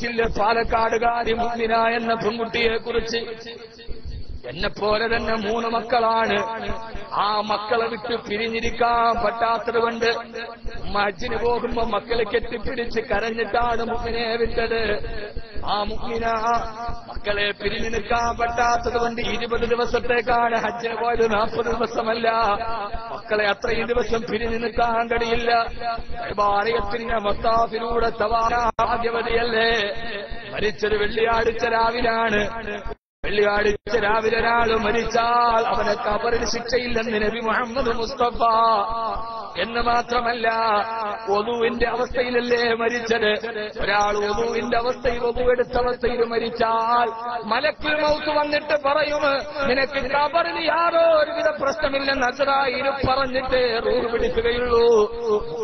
കേട്ടില്ല പാലക്കാടുകാരി മുന്നിന എന്ന പെൺകുട്ടിയെ കുറിച്ച് എന്നെ പോലെ തന്നെ മൂന്ന് മക്കളാണ്. ആ മക്കളെ വിട്ട് പിരിഞ്ഞിരിക്കാൻ പറ്റാത്തത് കൊണ്ട് മജ്ജിന് പോകുമ്പോ മക്കളെ കെട്ടിപ്പിടിച്ച് കരഞ്ഞിട്ടാണ് മുമ്പിനെ വിട്ടത്. ആ മുഗ്മിന മക്കളെ പിരിഞ്ഞു നിൽക്കാൻ പറ്റാത്തത് കൊണ്ട് ഇരുപത് ദിവസത്തേക്കാണ് ഹജ്ജ് പോയത്. നാൽപ്പത് ദിവസമല്ല. മക്കളെ അത്രയും ദിവസം പിരിഞ്ഞു നിൽക്കാൻ കഴിയില്ല. ഭാരതത്തിന്റെ മത്താഫിലൂടെ തവാരാദ്യവതിയല്ലേ മരിച്ചൊരു വെള്ളിയാഴ്ച രാവിലാണ്. വെള്ളിയാഴ്ച രാവിലെ ഒരാൾ മരിച്ചാൽ അവനെ കബറിന് ശിക്ഷയില്ലെന്ന് നബി മുഹമ്മദ് മുസ്തഫ എന്ന് മാത്രമല്ല ഒതുവിന്റെ അവസ്ഥയിലല്ലേ മരിച്ചത്? ഒരാൾ ഒതുവിന്റെ അവസ്ഥയിൽ ഒതുവെടുത്ത അവസ്ഥയിൽ മരിച്ചാൽ മലക്കുൽ മൗത്ത് വന്നിട്ട് പറയും നിനക്ക് കബറിന് യാതൊരുവിധ പ്രശ്നമില്ലെന്ന് അസറായിന് പറഞ്ഞിട്ട് റൂർ പിടിക്കുകയുള്ളൂ.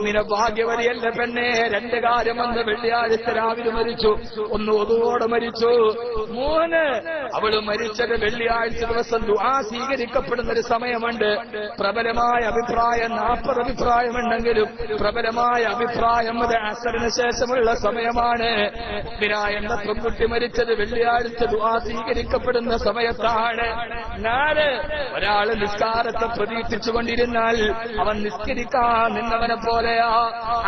നിന ഭാഗ്യവതിയല്ല പെണ്ണെ രണ്ട് കാര്യം വന്ന് വെള്ളിയാഴ്ച രാവിലെ മരിച്ചു. ഒന്ന് ഒതുവോടെ മരിച്ചു. മൂന്ന് അവൾ മരിച്ചത് വെള്ളിയാഴ്ച ദിവസം ദുആ സ്വീകരിക്കപ്പെടുന്ന ഒരു സമയമുണ്ട്. പ്രബലമായ അഭിപ്രായം നാൽപ്പത് അഭിപ്രായമുണ്ടെങ്കിലും പ്രബലമായ അഭിപ്രായം അത് അസറിന് ശേഷമുള്ള സമയമാണ്. എന്ന പെൺകുട്ടി മരിച്ചത് വെള്ളിയാഴ്ച ദുആ സ്വീകരിക്കപ്പെടുന്ന സമയത്താണ്. നാല് ഒരാൾ നിസ്കാരത്തെ പ്രതീക്ഷിച്ചുകൊണ്ടിരുന്നാൽ അവൻ നിസ്കരിക്കാൻ നിന്നവനെ പോലെയാ.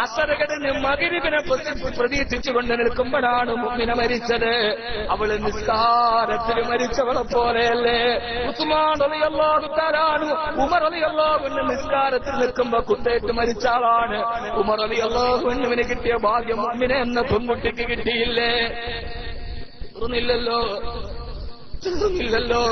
അസറുകടന് മകരിവിനെ പ്രതീക്ഷിച്ചുകൊണ്ട് നിൽക്കുമ്പോഴാണ് മുമ്പിനെ മരിച്ചത്. അവൾ നിസ്കാരത്തിൽ മരിച്ചവളെ പോലെയല്ലേ. ഉസ്മാൻ അലിയല്ലാഹു ഉമർ അലിയല്ലാഹുവിന്റെ നിസ്കാരത്തിൽ നിൽക്കുമ്പോ കുത്തേറ്റ് മരിച്ച ആളാണ്. ഉമർ അള്ളാഹുവിന് കിട്ടിയ ഭാഗ്യം അമ്മിനെ എന്ന പെൺകുട്ടിക്ക് കിട്ടിയില്ലേ? തീർന്നില്ലല്ലോ തീർന്നില്ലല്ലോ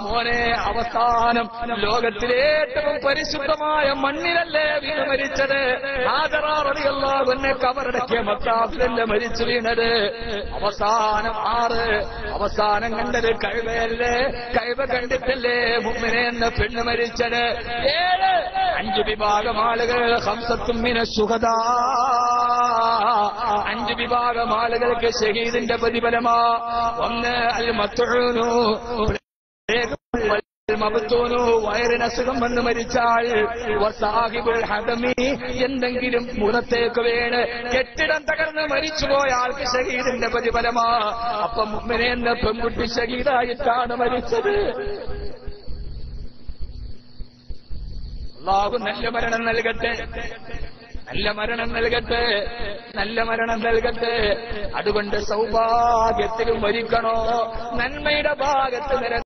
മോനെ അവസാനം ലോകത്തിലെ ഏറ്റവും പരിശുദ്ധമായ മണ്ണിലല്ലേ വീണ് മരിച്ചത്? ആദറാറിയല്ലാകുന്നെ കവറടക്കിയ മത്താഫിലല്ലേ മരിച്ചു വീണത്? അവസാനം ആറ്. അവസാനം കണ്ടത് കഴിവയല്ലേ കഴിവ കണ്ടിട്ടല്ലേ മുമ്മിനെ എന്ന പെണ്ണ് മരിച്ചത്? ഏഴ്. അഞ്ചു വിഭാഗം ആളുകൾ ഹംസത്തുമ്മിന സുഹദാ അഞ്ച് വിഭാഗം ആളുകൾക്ക് ഷഹീദിന്റെ പ്രതിഫലമാ. ഒന്ന് അൽ മത്തൂനു മബത്തൂനു വയറിന് അസുഖം വന്ന് മരിച്ചാൽ എന്തെങ്കിലും മുഖത്തേക്ക് വീണ് കെട്ടിടം തകർന്ന് മരിച്ചുപോയ ആൾക്ക് ശരീരന്റെ പ്രതിഫലമാ. അപ്പം മുമ്പിനെ പെൺകുട്ടി ശരീരായിട്ടാണ് മരിച്ചത്. അള്ളാഹു നല്ല മരണം നൽകട്ടെ. നല്ല മരണം നൽകട്ടെ. നല്ല മരണം നൽകട്ടെ. അതുകൊണ്ട് സൗഭാഗ്യത്തിൽ മരിക്കണോ നന്മയുടെ ഭാഗത്ത് നിര